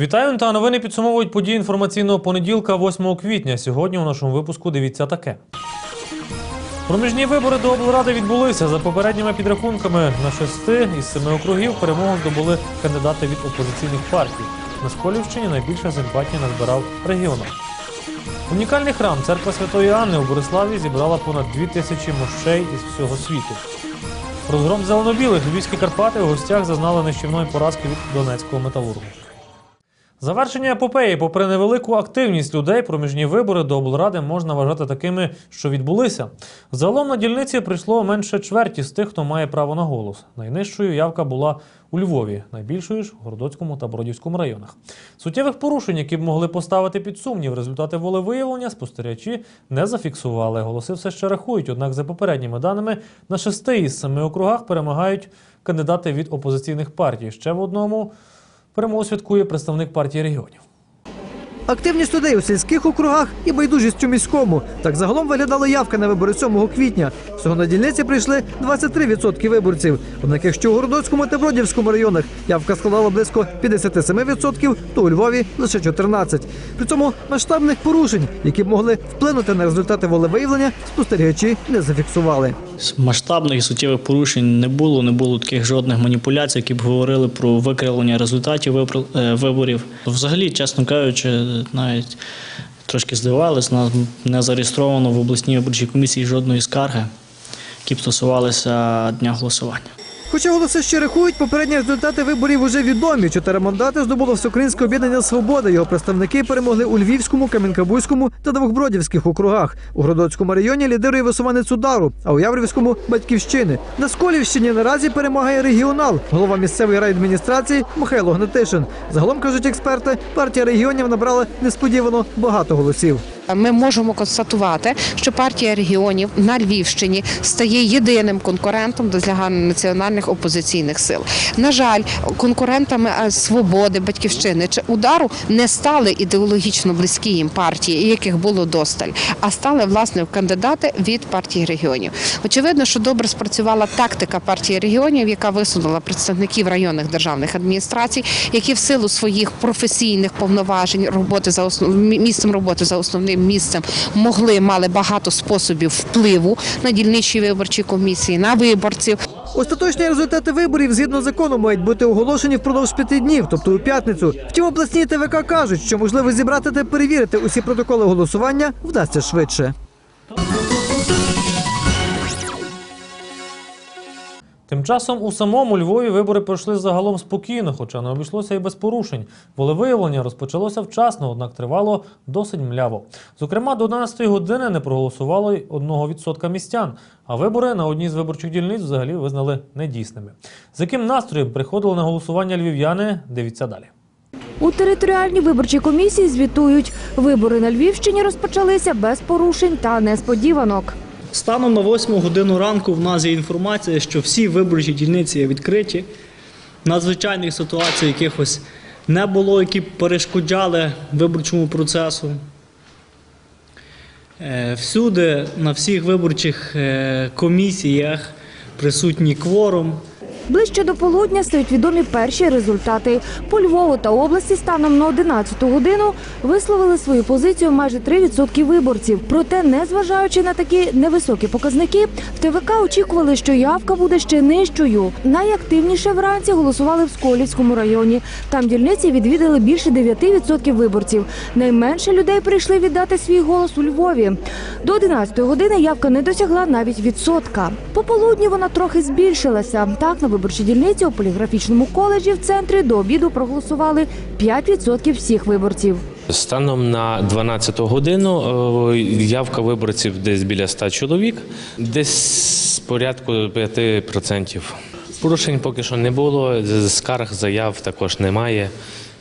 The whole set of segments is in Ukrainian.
Вітаю та новини підсумовують події інформаційного понеділка, 8 квітня. Сьогодні у нашому випуску дивіться таке. Проміжні вибори до облради відбулися за попередніми підрахунками. На шести із семи округів перемогу здобули кандидати від опозиційних партій. На Сколівщині найбільше симпатії назбирав регіонал. Унікальний храм церква Святої Анни у Бориславі зібрала понад дві тисячі мощей із всього світу. Розгром зелено-білих львівські Карпати у гостях зазнали нищівної поразки від донецького металургу. Завершення епопеї, попри невелику активність людей, проміжні вибори до облради можна вважати такими, що відбулися. Загалом на дільниці прийшло менше чверті з тих, хто має право на голос. Найнижчою явка була у Львові, найбільшою ж у Городоцькому та Бродівському районах. Суттєвих порушень, які б могли поставити під сумнів результати волевиявлення, спостерігачі не зафіксували. Голоси все ще рахують, однак за попередніми даними на шести із семи округах перемагають кандидати від опозиційних партій. Ще в одному Перемогу святкує представник партії регіонів. Активність людей у сільських округах і байдужість у міському. Так загалом виглядала явка на вибори 7 квітня. Всього на дільниці прийшли 23% виборців. Однак, якщо у Городоцькому та Бродівському районах явка складала близько 57%, то у Львові лише 14%. При цьому масштабних порушень, які б могли вплинути на результати волевиявлення, спостерігачі не зафіксували. Масштабних і суттєвих порушень не було, не було таких жодних маніпуляцій, які б говорили про викривлення результатів е, виборів. Взагалі, чесно кажучи, навіть трошки здивувалися, нас не зареєстровано в обласній виборчій комісії жодної скарги, які б стосувалися дня голосування. Хоча голоси ще рахують, попередні результати виборів уже відомі. Чотири мандати здобуло Всеукраїнське об'єднання Свобода. Його представники перемогли у Львівському, Кам'янка-Бузькому та Двохбродівських округах. У Гродоцькому районі лідирує висуванець удару, а у Яврівському батьківщини. На Сколівщині наразі перемагає регіонал, голова місцевої райадміністрації Михайло Гнатишин. Загалом кажуть експерти, партія регіонів набрала несподівано багато голосів. Ми можемо констатувати, що партія регіонів на Львівщині стає єдиним конкурентом до загальнонаціональних опозиційних сил. На жаль, конкурентами е, свободи, батьківщини чи удару не стали ідеологічно близькі їм партії, яких було досталь, а стали власне кандидати від партії регіонів. Очевидно, що добре спрацювала тактика партії регіонів, яка висунула представників районних державних адміністрацій, які в силу своїх професійних повноважень роботи за основ... місцем роботи за основним місцем могли мали багато способів впливу на дільничі виборчі комісії, на виборців. Остаточні результати виборів згідно закону мають бути оголошені впродовж п'яти днів, тобто у п'ятницю. Втім, обласні ТВК кажуть, що можливо зібрати та перевірити усі протоколи голосування вдасться швидше. Часом у самому Львові вибори пройшли загалом спокійно, хоча не обійшлося і без порушень. Волевиявлення розпочалося вчасно, однак тривало досить мляво. Зокрема, до 11-ї години не проголосувало й 1% містян, а вибори на одній з виборчих дільниць взагалі визнали недійсними. З яким настроєм приходили на голосування львів'яни, дивіться далі. У територіальній виборчій комісії звітують, вибори на Львівщині розпочалися без порушень та несподіванок. Станом на 8 годину ранку в нас є інформація, що всі виборчі дільниці є відкриті. Надзвичайних ситуацій якихось не було, які перешкоджали виборчому процесу. Е, Всюди, на всіх виборчих е, комісіях присутній кворум. Ближче до полудня стають відомі перші результати. По Львову та області станом на 11 годину висловили свою позицію майже 3% виборців. Проте, незважаючи на такі невисокі показники, в ТВК очікували, що явка буде ще нижчою. Найактивніше вранці голосували в Сколівському районі. Там дільниці відвідали більше 9% виборців. Найменше людей прийшли віддати свій голос у Львові. До 11 години явка не досягла навіть відсотка. Пополудні вона трохи збільшилася. Так, на виборчій дільниці у поліграфічному коледжі в центрі до обіду проголосували 5% всіх виборців. Станом на 12 годину е, явка виборців десь біля 100 чоловік, десь порядку 5%. Порушень поки що не було, скарг, заяв також немає.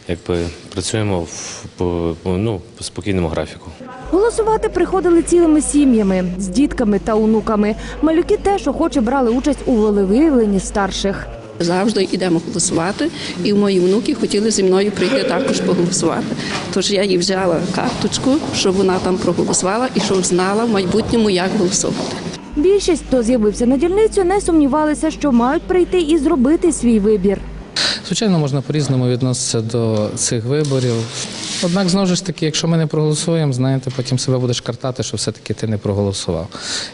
Якби працюємо в по, по- ну, по спокійному графіку. Голосувати приходили цілими сім'ями з дітками та онуками. Малюки теж охоче брали участь у волевиявленні старших. Завжди йдемо голосувати, і мої внуки хотіли зі мною прийти також поголосувати. Тож я їй взяла карточку, щоб вона там проголосувала і щоб знала в майбутньому, як голосувати. Більшість, хто з'явився на дільницю, не сумнівалися, що мають прийти і зробити свій вибір. Звичайно, можна по-різному відноситися до цих виборів. Однак, знову ж таки, якщо ми не проголосуємо, знаєте, потім себе будеш картати, що все-таки ти не проголосував.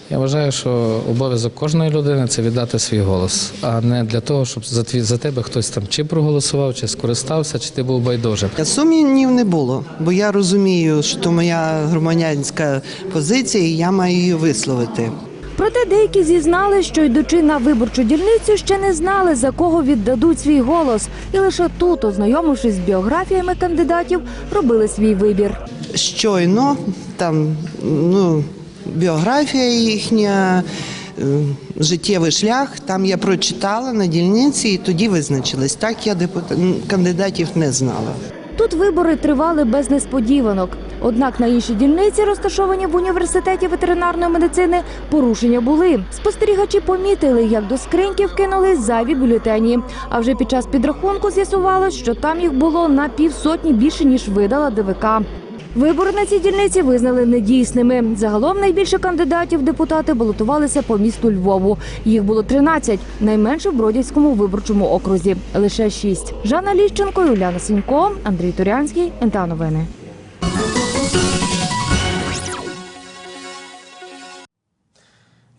Я вважаю, що обов'язок кожної людини це віддати свій голос, а не для того, щоб за, твій, за тебе хтось там чи проголосував, чи скористався, чи ти був байдужим. Сумнівів не було, бо я розумію, що моя громадянська позиція, і я маю її висловити. Проте деякі зізнали, що йдучи на виборчу дільницю, ще не знали за кого віддадуть свій голос, і лише тут, ознайомившись з біографіями кандидатів, робили свій вибір. Щойно там ну, біографія їхня, е, життєвий шлях. Там я прочитала на дільниці і тоді визначилась. Так я депутат кандидатів не знала. Тут вибори тривали без несподіванок. Однак на іншій дільниці, розташовані в університеті ветеринарної медицини, порушення були. Спостерігачі помітили, як до скриньки вкинули зайві бюлетені. А вже під час підрахунку з'ясувалось, що там їх було на півсотні більше ніж видала ДВК. Вибори на цій дільниці визнали недійсними. Загалом найбільше кандидатів депутати балотувалися по місту Львову. Їх було 13, найменше в Бродівському виборчому окрузі. Лише 6. Жанна Ліщенко, Юляна Сінько, Андрій Турянський, НТА Новини.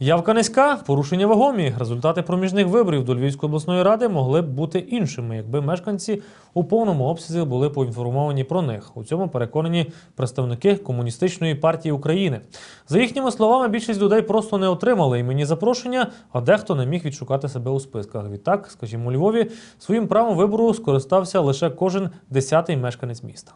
Явка низька, порушення вагомі. Результати проміжних виборів до Львівської обласної ради могли б бути іншими, якби мешканці у повному обсязі були поінформовані про них. У цьому переконані представники комуністичної партії України. За їхніми словами, більшість людей просто не отримали імені запрошення, а дехто не міг відшукати себе у списках. Відтак, скажімо, у Львові своїм правом вибору скористався лише кожен десятий мешканець міста.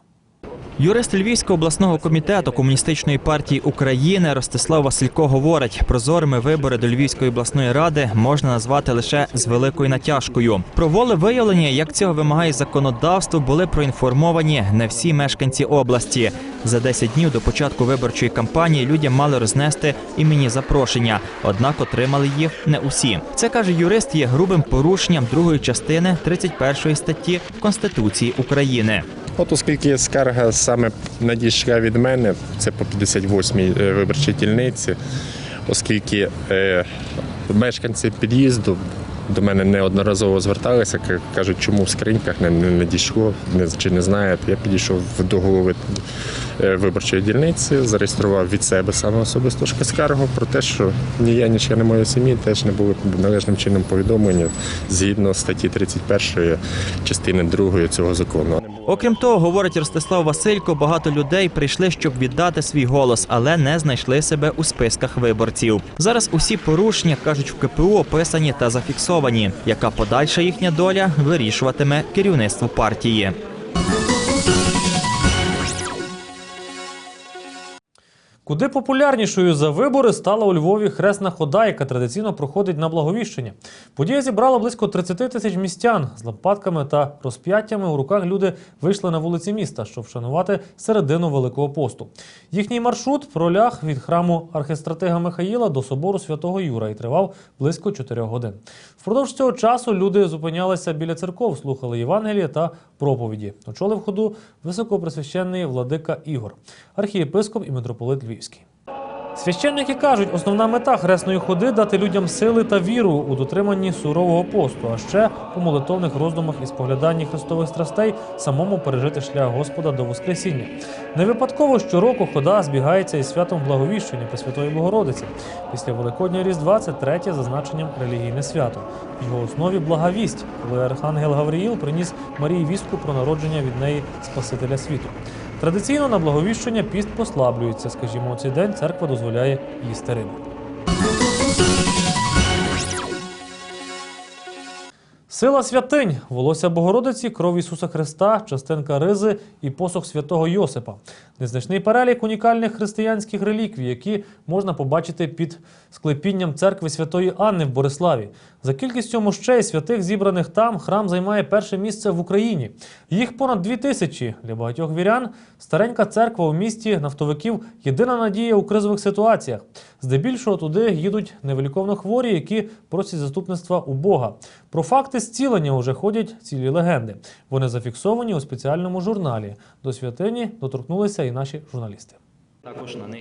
Юрист Львівського обласного комітету комуністичної партії України Ростислав Василько говорить, прозорими вибори до Львівської обласної ради можна назвати лише з великою натяжкою. Про волевиявлення, як цього вимагає законодавство, були проінформовані не всі мешканці області. За 10 днів до початку виборчої кампанії людям мали рознести імені запрошення, однак отримали їх не усі. Це каже юрист, є грубим порушенням другої частини 31 статті Конституції України. От оскільки скарга саме надійшла від мене, це по 58-й е, виборчій дільниці, оскільки е, мешканці під'їзду до мене неодноразово зверталися, кажуть, чому в скриньках не, не, не не, чи не знаєте. Я підійшов до голови е, виборчої дільниці, зареєстрував від себе саме особисто скаргу про те, що ні я, ні члени моєї сім'ї теж не були належним чином повідомлені згідно статті 31 частини 2 цього закону. Окрім того, говорить Ростислав Василько, багато людей прийшли, щоб віддати свій голос, але не знайшли себе у списках виборців. Зараз усі порушення кажуть в КПУ описані та зафіксовані. Яка подальша їхня доля вирішуватиме керівництво партії. Куди популярнішою за вибори стала у Львові хресна хода, яка традиційно проходить на благовіщення. Подія зібрала близько 30 тисяч містян з лампадками та розп'яттями. У руках люди вийшли на вулиці міста, щоб вшанувати середину Великого посту. Їхній маршрут проляг від храму архистратига Михаїла до собору святого Юра і тривав близько 4 годин. Впродовж цього часу люди зупинялися біля церков, слухали Євангелія та проповіді. Очолив ходу високопресвященний владика Ігор, архієпископ і митрополит Львівський. Священники кажуть, основна мета хресної ходи дати людям сили та віру у дотриманні сурового посту, а ще по молитовних роздумах і спогляданні христових страстей самому пережити шлях Господа до Воскресіння. Не випадково щороку хода збігається із святом Благовіщення Пресвятої Богородиці. Після Великодня Різдва це третє за значенням релігійне свято. В його основі благовість, коли архангел Гавриїл приніс Марії вістку про народження від неї Спасителя світу. Традиційно на благовіщення піст послаблюється. Скажімо, у цей день церква дозволяє їсти рибу. Сила святинь, волосся Богородиці, кров Ісуса Христа, частинка ризи і посох святого Йосипа. Незначний перелік унікальних християнських реліквій, які можна побачити під склепінням церкви святої Анни в Бориславі. За кількістю мощей святих, зібраних там, храм займає перше місце в Україні. Їх понад дві тисячі. Для багатьох вірян старенька церква у місті нафтовиків єдина надія у кризових ситуаціях. Здебільшого туди їдуть невиліковно хворі, які просять заступництва у Бога. Про факти зцілення вже ходять цілі легенди. Вони зафіксовані у спеціальному журналі. До святині доторкнулися і наші журналісти.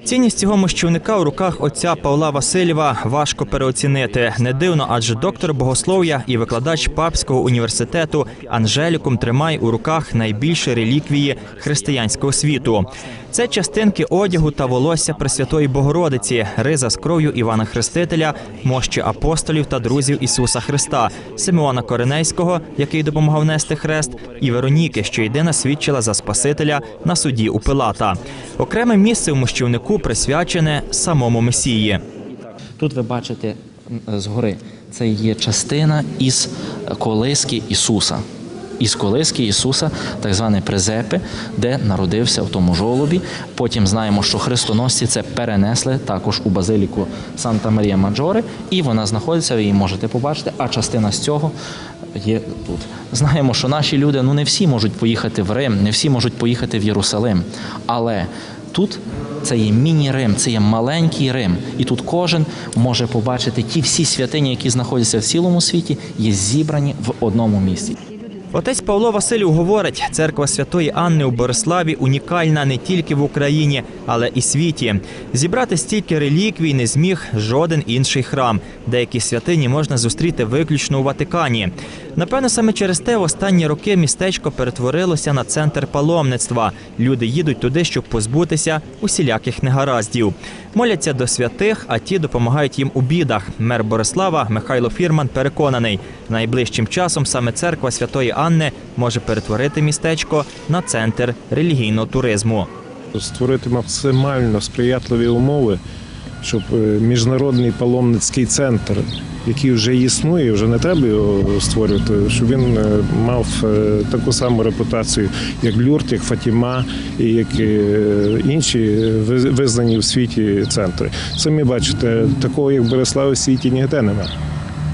Цінність цього мощівника у руках отця Павла Васильєва важко переоцінити. Не дивно, адже доктор богослов'я і викладач папського університету Анжелікум тримає у руках найбільше реліквії християнського світу. Це частинки одягу та волосся Пресвятої Богородиці, риза з кров'ю Івана Хрестителя, мощі апостолів та друзів Ісуса Христа, Симеона Коренейського, який допомагав нести хрест, і Вероніки, що єдина свідчила за Спасителя на суді у Пилата. Окреме місце в мощівнику присвячене самому Месії. Тут ви бачите згори, це є частина із колиски Ісуса. Із колиски Ісуса, так зване Презепи, де народився в тому жолобі. Потім знаємо, що хрестоносці це перенесли також у базиліку Санта Марія Маджоре, і вона знаходиться, ви її можете побачити, а частина з цього є тут. Знаємо, що наші люди ну не всі можуть поїхати в Рим, не всі можуть поїхати в Єрусалим. Але тут це є міні-Рим, це є маленький Рим. І тут кожен може побачити ті всі святині, які знаходяться в цілому світі, є зібрані в одному місці. Отець Павло Василів говорить, церква Святої Анни у Бориславі унікальна не тільки в Україні, але і світі. Зібрати стільки реліквій не зміг жоден інший храм. Деякі святині можна зустріти виключно у Ватикані. Напевно, саме через те в останні роки містечко перетворилося на центр паломництва. Люди їдуть туди, щоб позбутися усіляких негараздів. Моляться до святих, а ті допомагають їм у бідах. Мер Борислава Михайло Фірман переконаний, найближчим часом саме церква Святої Анни може перетворити містечко на центр релігійного туризму. створити максимально сприятливі умови, щоб е, міжнародний паломницький центр, який вже існує, вже не треба його створювати, щоб він е, мав е, таку саму репутацію, як Люрт, як Фатіма і як інші виз- визнані в світі центри. Самі бачите, такого як Береслав у світі ніде немає.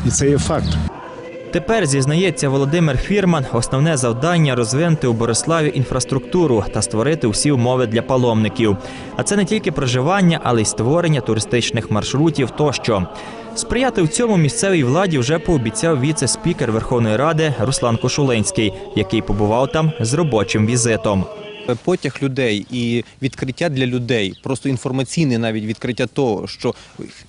І це є факт. Тепер зізнається Володимир Фірман, основне завдання розвинути у Бориславі інфраструктуру та створити всі умови для паломників. А це не тільки проживання, але й створення туристичних маршрутів тощо. Сприяти в цьому місцевій владі вже пообіцяв віце-спікер Верховної Ради Руслан Кошулинський, який побував там з робочим візитом. Потяг людей і відкриття для людей, просто інформаційне навіть відкриття того, що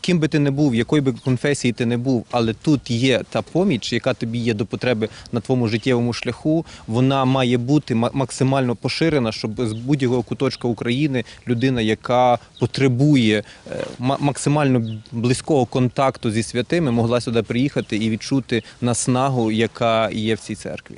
ким би ти не був, якої би конфесії ти не був, але тут є та поміч, яка тобі є до потреби на твоєму життєвому шляху. Вона має бути максимально поширена, щоб з будь-якого куточка України людина, яка потребує е, максимально близького контакту зі святими, могла сюди приїхати і відчути наснагу, яка є в цій церкві.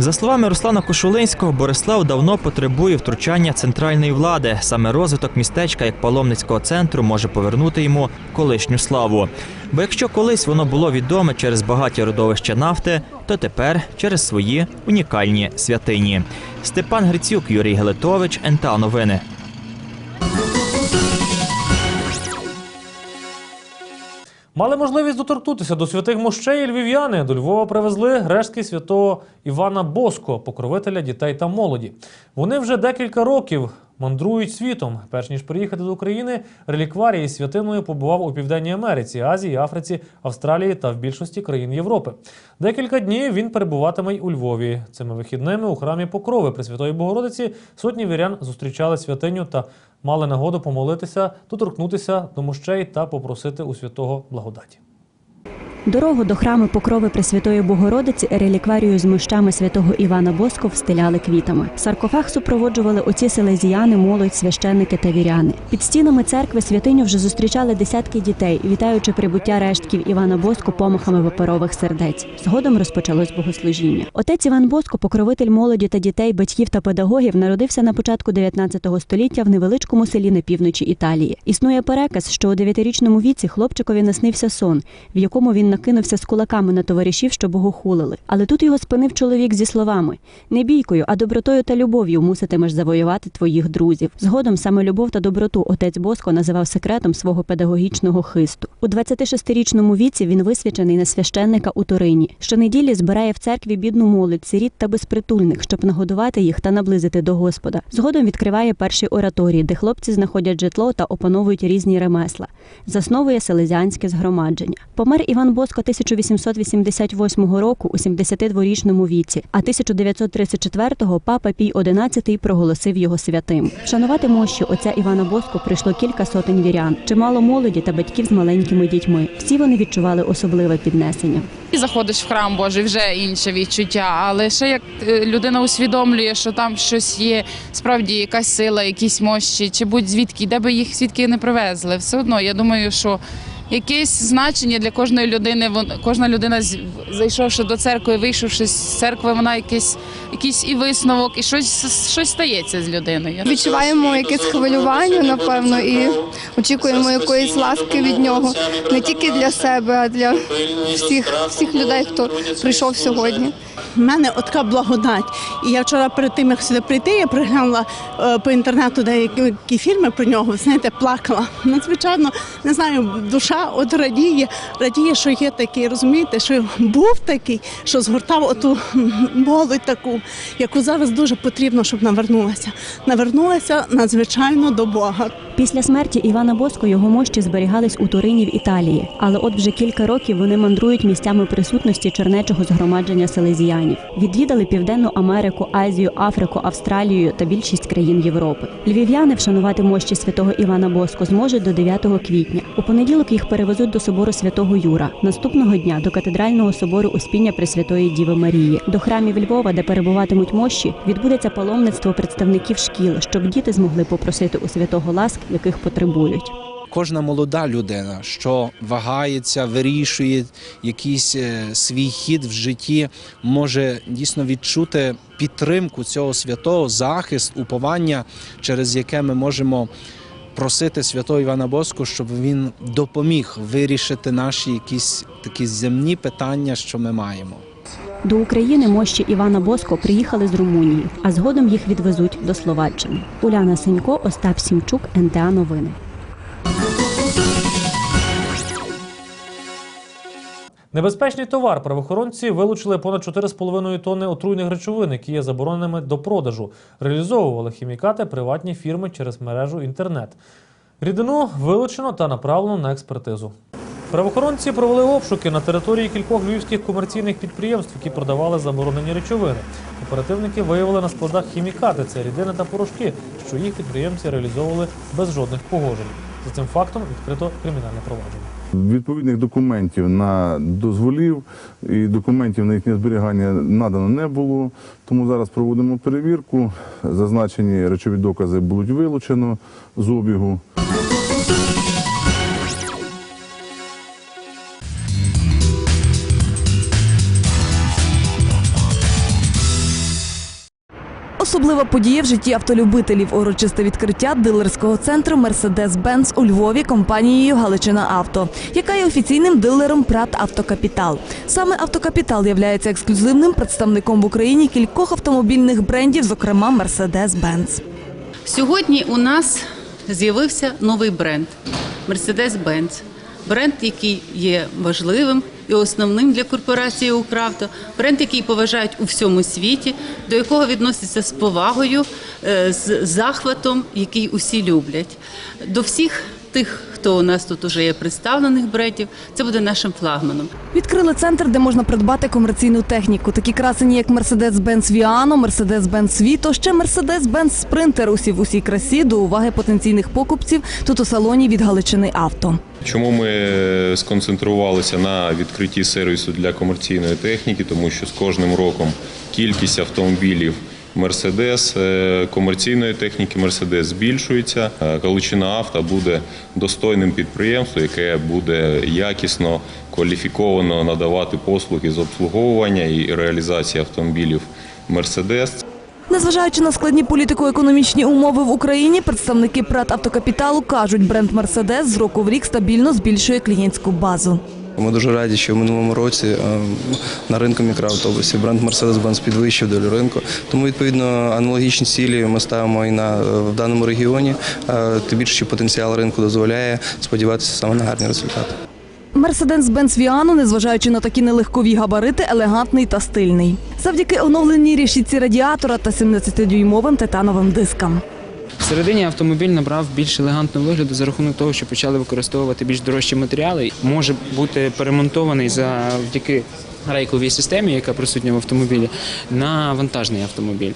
За словами Руслана Кошулинського, Борислав давно потребує втручання центральної влади. Саме розвиток містечка як паломницького центру може повернути йому колишню славу. Бо якщо колись воно було відоме через багаті родовища нафти, то тепер через свої унікальні святині. Степан Грицюк, Юрій Гелетович, НТА Новини. Мали можливість доторкнутися до святих мощей львів'яни. До Львова привезли рештки святого Івана Боско, покровителя дітей та молоді. Вони вже декілька років мандрують світом. Перш ніж приїхати до України, релікварії з святиною побував у Південній Америці, Азії, Африці, Австралії та в більшості країн Європи. Декілька днів він перебуватиме й у Львові. Цими вихідними у храмі Покрови Пресвятої Богородиці сотні вірян зустрічали святиню та мали нагоду помолитися, доторкнутися до мощей та попросити у святого благодаті. Дорогу до храму Покрови Пресвятої Богородиці релікварію з мощами святого Івана Боско встиляли квітами. Саркофаг супроводжували оці селезіяни, молодь, священники та віряни. Під стінами церкви святиню вже зустрічали десятки дітей, вітаючи прибуття рештків Івана Боско помахами паперових сердець. Згодом розпочалось богослужіння. Отець Іван Боско, покровитель молоді та дітей, батьків та педагогів, народився на початку 19 століття в невеличкому селі на півночі Італії. Існує переказ, що у дев'ятирічному віці хлопчикові наснився сон, в якому він накинувся з кулаками на товаришів, що богохулили. Але тут його спинив чоловік зі словами: не бійкою, а добротою та любов'ю муситимеш завоювати твоїх друзів. Згодом саме любов та доброту отець Боско називав секретом свого педагогічного хисту. У 26-річному віці він висвячений на священника у Торині. Щонеділі збирає в церкві бідну молодь, сиріт та безпритульних, щоб нагодувати їх та наблизити до Господа. Згодом відкриває перші ораторії, де хлопці знаходять житло та опановують різні ремесла. Засновує селезіанське згромадження. Помер Іван Боско 1888 року у 72-річному віці, а 1934-го папа Пій XI проголосив його святим. Вшанувати мощі отця Івана Боско прийшло кілька сотень вірян, чимало молоді та батьків з маленькими дітьми. Всі вони відчували особливе піднесення. І заходиш в храм Божий, вже інше відчуття. Але ще як е, людина усвідомлює, що там щось є, справді якась сила, якісь мощі, чи будь звідки, де би їх звідки не привезли. Все одно я думаю, що якесь значення для кожної людини. вон- Кожна людина, з- зайшовши до церкви, вийшовши з церкви, вона якийсь, якийсь і висновок, і щось, щось стається з людиною. Відчуваємо якесь хвилювання, напевно, і очікуємо якоїсь ласки від нього не тільки для себе, а для всіх, всіх людей, хто прийшов сьогодні. У мене от така благодать. І я вчора перед тим, як сюди прийти, я приглянула е, по інтернету деякі фільми про нього, знаєте, плакала. Надзвичайно, не знаю, душа от радіє, радіє, що є такий, розумієте, що був такий, що згортав оту молодь таку, яку зараз дуже потрібно, щоб навернулася. Навернулася надзвичайно до Бога. Після смерті Івана Боско його мощі зберігались у Турині в Італії, але от вже кілька років вони мандрують місцями присутності чернечого згромадження селезіянів. Відвідали Південну Америку, Азію, Африку, Австралію та більшість країн Європи. Львів'яни вшанувати мощі святого Івана Боско зможуть до 9 квітня. У понеділок їх перевезуть до собору святого Юра. Наступного дня до катедрального собору Успіння Пресвятої Діви Марії. До храмів Львова, де перебуватимуть мощі, відбудеться паломництво представників шкіл, щоб діти змогли попросити у святого ласк, яких потребують. Кожна молода людина, що вагається, вирішує якийсь е, свій хід в житті, може дійсно відчути підтримку цього святого, захист, уповання, через яке ми можемо просити святого Івана Боску, щоб він допоміг вирішити наші якісь такі земні питання, що ми маємо. До України мощі Івана Боско приїхали з Румунії, а згодом їх відвезуть до Словаччини. Уляна Сенько, Остап Сімчук, НТА Новини. Небезпечний товар правоохоронці вилучили понад 4,5 тонни отруйних речовин, які є забороненими до продажу. Реалізовували хімікати приватні фірми через мережу інтернет. Рідину вилучено та направлено на експертизу. Правоохоронці провели обшуки на території кількох львівських комерційних підприємств, які продавали заборонені речовини. Оперативники виявили на складах хімікати, це рідини та порошки, що їх підприємці реалізовували без жодних погоджень. За цим фактом відкрито кримінальне провадження. Відповідних документів на дозволів і документів на їхнє зберігання надано не було. Тому зараз проводимо перевірку. Зазначені речові докази будуть вилучено з обігу. Особлива подія в житті автолюбителів. Урочисте відкриття дилерського центру Mercedes-Benz у Львові компанією Галичина Авто, яка є офіційним дилером Прат Автокапітал. Саме Автокапітал являється ексклюзивним представником в Україні кількох автомобільних брендів, зокрема Mercedes-Benz. Сьогодні у нас з'явився новий бренд Mercedes-Benz. Бренд, який є важливим і основним для корпорації Укравто, бренд, який поважають у всьому світі, до якого відносяться з повагою, е, з захватом, який усі люблять. До всіх тих, хто у нас тут уже є представлених брендів, це буде нашим флагманом. Відкрили центр, де можна придбати комерційну техніку. Такі красені, як Mercedes-Benz Viano, Mercedes-Benz Vito, ще Mercedes-Benz Sprinter. Усі в усій красі до уваги потенційних покупців тут у салоні від Галичини Авто. Чому ми е, сконцентрувалися на відкритті сервісу для комерційної техніки? Тому що з кожним роком кількість автомобілів Мерседес комерційної техніки Мерседес збільшується. Е, Галичина авто буде достойним підприємством, яке буде якісно кваліфіковано надавати послуги з обслуговування і реалізації автомобілів Мерседес. Незважаючи на складні політико-економічні умови в Україні, представники Прат Автокапіталу кажуть, бренд Мерседес з року в рік стабільно збільшує клієнтську базу. Ми дуже раді, що в минулому році е, на ринку мікроавтобусів бренд Mercedes-Benz підвищив долю ринку. Тому відповідно аналогічні цілі ми ставимо і на в даному регіоні. Е, Тим більше що потенціал ринку дозволяє сподіватися саме на гарні результати. Mercedes-Benz Viano, незважаючи на такі нелегкові габарити, елегантний та стильний. Завдяки оновленій рішітці радіатора та 17-дюймовим титановим дискам. Всередині автомобіль набрав більш елегантного вигляду за рахунок того, що почали використовувати більш дорожчі матеріали. Може бути перемонтований завдяки рейковій системі, яка присутня в автомобілі, на вантажний автомобіль.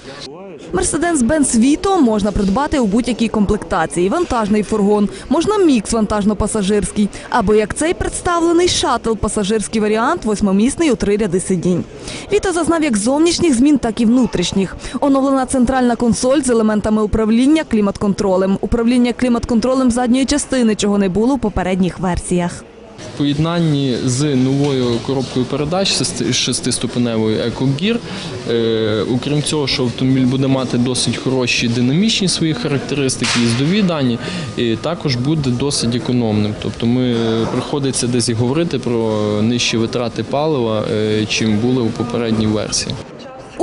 Мерседес-Бенц Віто можна придбати у будь-якій комплектації. Вантажний фургон, можна мікс вантажно-пасажирський, або як цей представлений шатл пасажирський варіант, восьмимісний у три ряди сидінь. Віто зазнав як зовнішніх змін, так і внутрішніх. Оновлена центральна консоль з елементами управління клімат-контролем, управління клімат-контролем задньої частини, чого не було у попередніх версіях. В поєднанні з новою коробкою передач шести- шестиступеневою EcoGear, е, окрім цього, що автомобіль буде мати досить хороші динамічні свої характеристики, їздові дані, і також буде досить економним. Тобто ми е, приходиться десь і говорити про нижчі витрати палива, е, чим були у попередній версії.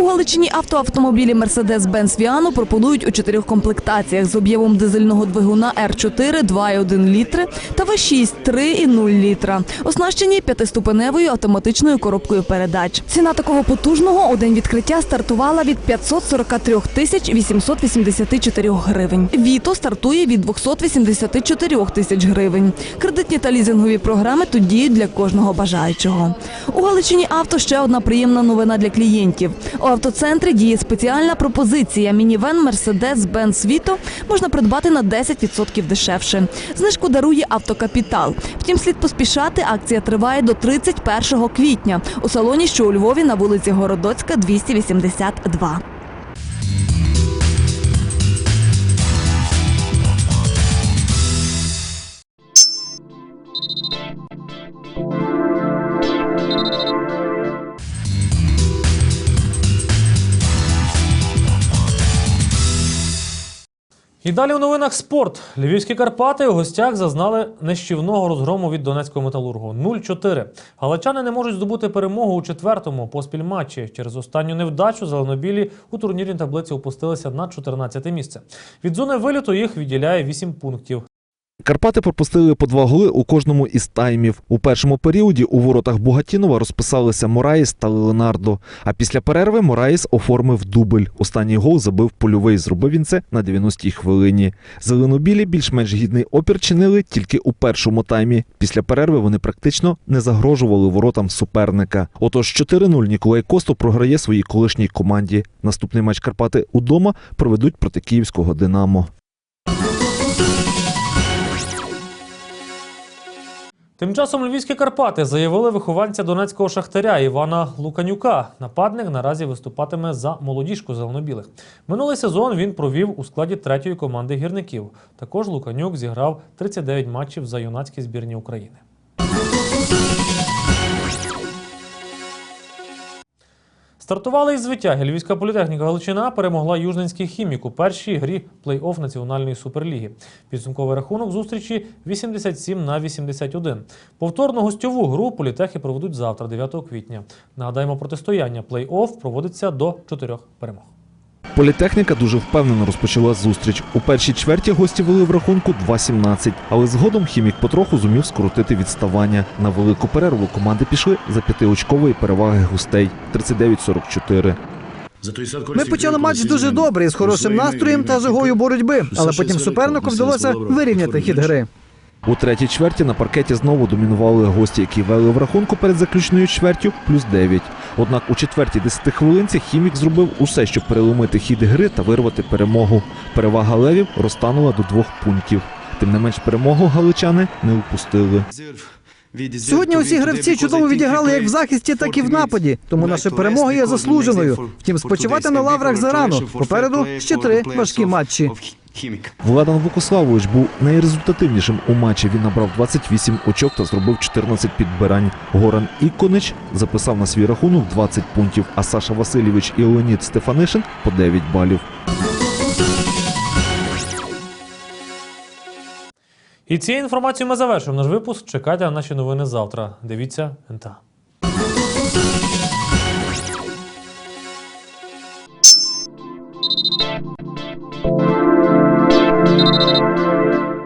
У Галичині автоавтомобілі Mercedes-Benz Viano пропонують у чотирьох комплектаціях з об'ємом дизельного двигуна R4 2,1 літри та V6 3,0 літра, оснащені п'ятиступеневою автоматичною коробкою передач. Ціна такого потужного у день відкриття стартувала від 543 тисяч 884 гривень. Віто стартує від 284 тисяч гривень. Кредитні та лізингові програми тут діють для кожного бажаючого. У Галичині авто ще одна приємна новина для клієнтів. Автоцентрі діє спеціальна пропозиція. Мінівен Mercedes-Benz Vito можна придбати на 10% дешевше. Знижку дарує автокапітал. Втім, слід поспішати. Акція триває до 31 квітня у салоні, що у Львові на вулиці Городоцька, 282. І далі у новинах спорт. Львівські Карпати у гостях зазнали нищівного розгрому від Донецького металургу 0-4. Галичани не можуть здобути перемогу у четвертому поспіль матчі. Через останню невдачу зеленобілі у турнірній таблиці опустилися на 14 місце. Від зони виліту їх відділяє 8 пунктів. Карпати пропустили по два голи у кожному із таймів. У першому періоді у воротах Бугатінова розписалися Мораїс та Леонардо. А після перерви Мораїс оформив дубль. Останній гол забив польовий. Зробив він це на 90-й хвилині. Зеленобілі більш-менш гідний опір чинили тільки у першому таймі. Після перерви вони практично не загрожували воротам суперника. Отож 4-0 Ніколай Косто програє своїй колишній команді. Наступний матч Карпати удома проведуть проти київського Динамо. Тим часом львівські Карпати заявили вихованця донецького шахтаря Івана Луканюка. Нападник наразі виступатиме за молодіжку зеленобілих. Минулий сезон він провів у складі третьої команди гірників. Також Луканюк зіграв 39 матчів за юнацькі збірні України. Стартували із звитяги. Львівська політехніка Галичина перемогла Южненський хімік у першій грі плей-офф Національної суперліги. Підсумковий рахунок зустрічі 87 на 81. Повторну гостьову гру політехи проведуть завтра, 9 квітня. Нагадаємо, протистояння плей-офф проводиться до чотирьох перемог. Політехніка дуже впевнено розпочала зустріч. У першій чверті гості вели в рахунку 2-17, але згодом хімік потроху зумів скоротити відставання. На велику перерву команди пішли за п'ятиочкової переваги гостей 39-44. Ми почали матч дуже добре з хорошим настроєм та жагою боротьби, але потім супернику вдалося вирівняти хід гри. У третій чверті на паркеті знову домінували гості, які вели в рахунку перед заключною чвертю плюс 9. Однак у четвертій 10 хвилинці хімік зробив усе, щоб переломити хід гри та вирвати перемогу. Перевага левів розтанула до двох пунктів. Тим не менш перемогу галичани не упустили. Сьогодні усі гравці чудово відіграли як в захисті, так і в нападі. Тому наша перемога є заслуженою. Втім, спочивати на лаврах зарано. Попереду ще три важкі матчі. Владан Вукославович був найрезультативнішим у матчі. Він набрав 28 очок та зробив 14 підбирань. Горан Іконич записав на свій рахунок 20 пунктів, а Саша Васильович і Леонід Стефанишин по 9 балів. І цією інформацією ми завершуємо наш випуск. Чекайте на наші новини завтра. Дивіться НТА.